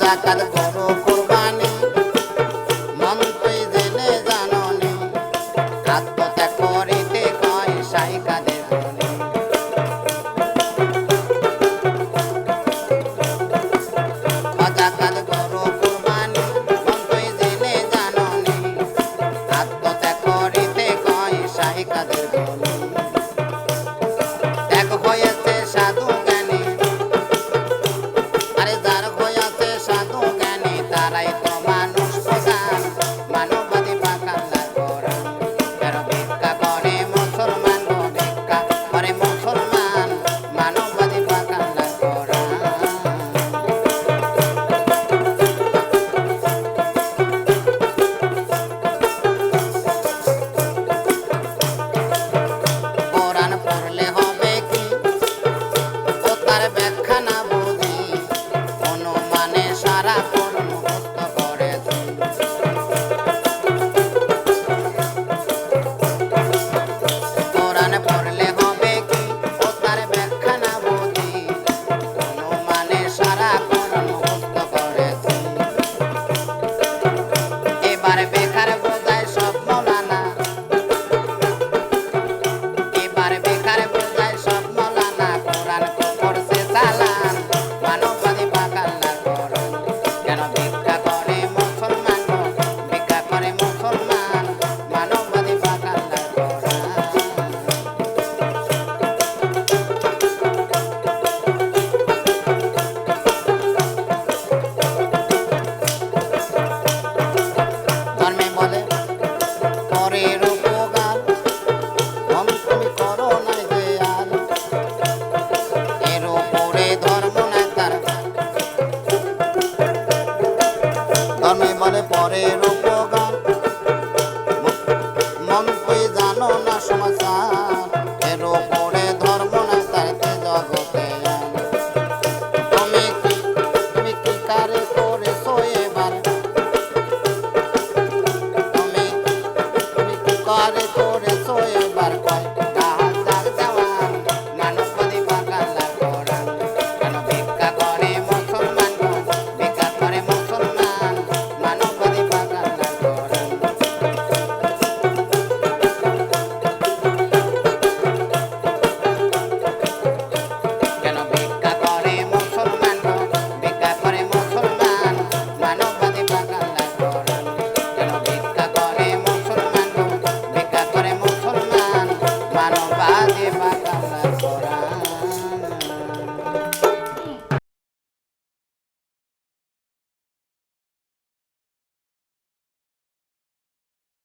জাকাত করো করে রূপগান মন কই জানো না সমাচার এর উপরে ধর্ম না তাইতে জগতে। তুমি কি তুমি কি কারে করেছ এবার? তুমি তুমি কি কারে